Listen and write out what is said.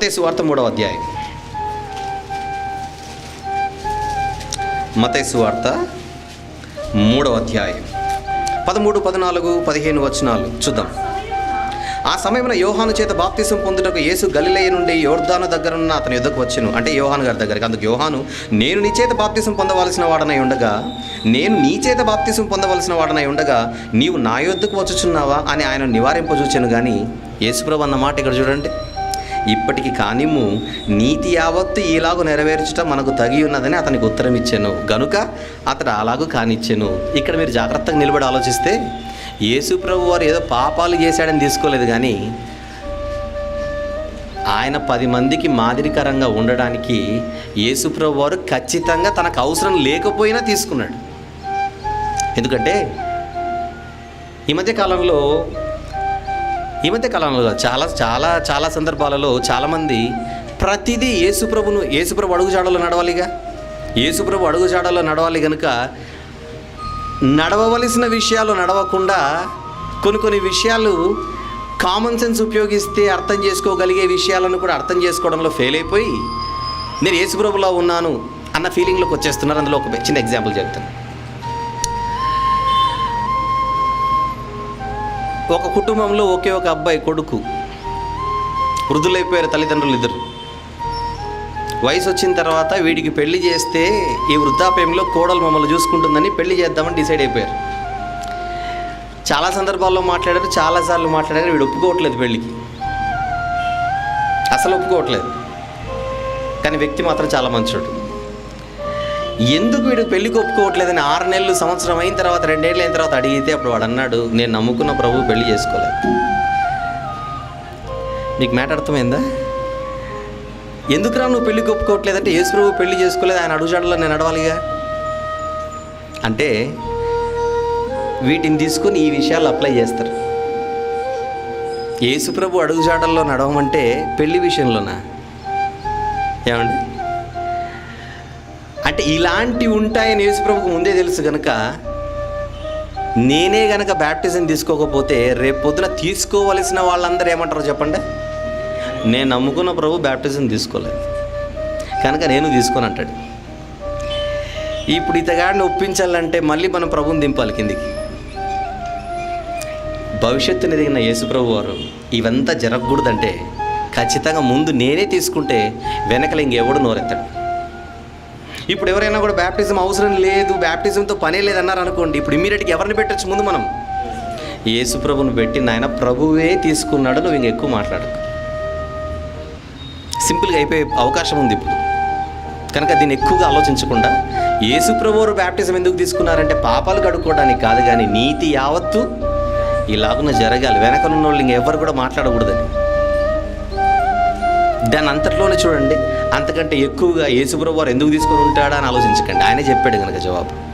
మతేసు వార్త మూడవ అధ్యాయం. మతేసు వార్త మూడవ అధ్యాయం. పదమూడు పద్నాలుగు పదిహేను వచనాలు చూద్దాం. ఆ సమయంలో యోహాను చేత బాప్తిసం పొందుటకు యేసు గలిలయ నుండి దగ్గర దగ్గరున్న అతని యుద్ధకు వచ్చాను. అంటే యోహాను గారి దగ్గరికి. అందుకు యోహాను నేను నీ చేత బాప్తిసం పొందవలసిన వాడనై ఉండగా నేను నీ చేత బాప్తిసం పొందవలసిన వాడనై ఉండగా నీవు నా యొద్దకు వచ్చుచున్నావా అని ఆయన నివారింపజూచాను కానీ యేసుప్రభు అన్న మాట ఇక్కడ చూడండి. ఇప్పటికి కానిము నీతి యావత్తు ఈలాగు నెరవేర్చడం మనకు తగి ఉన్నదని అతనికి ఉత్తరం ఇచ్చాను. గనుక అతడు అలాగూ కానిచ్చాను. ఇక్కడ మీరు జాగ్రత్తగా నిలబడి ఆలోచిస్తే యేసు ప్రభు వారు ఏదో పాపాలు చేశాడని తీసుకోలేదు కానీ ఆయన పది మందికి మాదిరికరంగా ఉండడానికి యేసుప్రభు వారు ఖచ్చితంగా తనకు అవసరం లేకపోయినా తీసుకున్నాడు. ఎందుకంటే ఈ మధ్య కాలంలో ఈ మధ్య కాలంలో చాలా చాలా చాలా సందర్భాలలో చాలామంది ప్రతిదీ యేసుప్రభును యేసుప్రభు అడుగుజాడలో నడవాలిగా. యేసుప్రభు అడుగుజాడలో నడవాలి కనుక నడవవలసిన విషయాలు నడవకుండా కొన్ని కొన్ని విషయాలు కామన్ సెన్స్ ఉపయోగిస్తే అర్థం చేసుకోగలిగే విషయాలను కూడా అర్థం చేసుకోవడంలో ఫెయిల్ అయిపోయి నేను యేసుప్రభులో ఉన్నాను అన్న ఫీలింగ్లోకి వచ్చేస్తున్నారు. అందులో ఒక చిన్న ఎగ్జాంపుల్ చెప్తాను. ఒక కుటుంబంలో ఒకే ఒక అబ్బాయి కొడుకు. వృద్ధులైపోయారు తల్లిదండ్రులు ఇద్దరు. వయసు వచ్చిన తర్వాత వీడికి పెళ్ళి చేస్తే ఈ వృద్ధాప్యంలో కోడలు మమ్మల్ని చూసుకుంటుందని పెళ్ళి చేద్దామని డిసైడ్ అయిపోయారు. చాలా సందర్భాల్లో మాట్లాడారు చాలాసార్లు మాట్లాడారు వీడు ఒప్పుకోవట్లేదు పెళ్ళికి అసలు ఒప్పుకోవట్లేదు. కానీ వ్యక్తి మాత్రం చాలా మంచోడు. ఎందుకు వీడు పెళ్ళికి ఒప్పుకోవట్లేదని ఆరు నెలలు సంవత్సరం అయిన తర్వాత రెండేళ్ళు అయిన తర్వాత అడిగితే అప్పుడు వాడు అన్నాడు నేను నమ్ముకున్న ప్రభు పెళ్ళి చేసుకోలేదు. నీకు మ్యాటర్ అర్థమైందా? ఎందుకురా నువ్వు పెళ్ళికి ఒప్పుకోవట్లేదంటే యేసు ప్రభు పెళ్ళి చేసుకోలేదు ఆయన అడుగుజాడలో నేను నడవాలిగా? అంటే వీటిని తీసుకొని ఈ విషయాలు అప్లై చేస్తారు. యేసుప్రభు అడుగుజాడల్లో నడవమంటే పెళ్ళి విషయంలోనా? ఏమండి? అంటే ఇలాంటివి ఉంటాయని యేసుప్రభుకు ముందే తెలుసు కనుక నేనే గనక బ్యాప్టిజం తీసుకోకపోతే రేపు పొద్దున తీసుకోవలసిన వాళ్ళందరూ ఏమంటారు చెప్పండి? నేను నమ్ముకున్న ప్రభు బ్యాప్టిజం తీసుకోలేదు. కనుక నేను తీసుకొని అంటాడు. ఇప్పుడు ఇతగాడిని ఒప్పించాలంటే మళ్ళీ మనం ప్రభుని దింపాలి కిందికి. భవిష్యత్తుని ఎదిగిన యేసుప్రభు వారు ఇవంతా జరగకూడదంటే ఖచ్చితంగా ముందు నేనే తీసుకుంటే వెనకలు ఇంకెవడు నోరెత్తాడు. ఇప్పుడు ఎవరైనా కూడా బ్యాప్టిజం అవసరం లేదు బ్యాప్టిజంతో పనే లేదన్నారు అనుకోండి ఇప్పుడు ఇమ్మీడియట్గా ఎవరిని పెట్టచ్చు ముందు మనం? యేసు ప్రభుని పెట్టి నాయన ప్రభువే తీసుకున్నాడు నువ్వు ఇంకెక్కువ మాట్లాడు. సింపుల్గా అయిపోయే అవకాశం ఉంది ఇప్పుడు. కనుక దీన్ని ఎక్కువగా ఆలోచించకుండా యేసు ప్రభువారు బ్యాప్టిజం ఎందుకు తీసుకున్నారంటే పాపాలు కడుక్కోవడానికి కాదు కానీ నీతి యావత్తు ఇలాగున జరగాలి. వెనకనున్న వాళ్ళు ఇంకెవరు కూడా మాట్లాడకూడదని. దాని అంతట్లోనే చూడండి అంతకంటే ఎక్కువగా యేసుప్రభు వారు ఎందుకు తీసుకొని ఉంటాడా అని ఆలోచించకండి. ఆయనే చెప్పాడు కనుక జవాబు.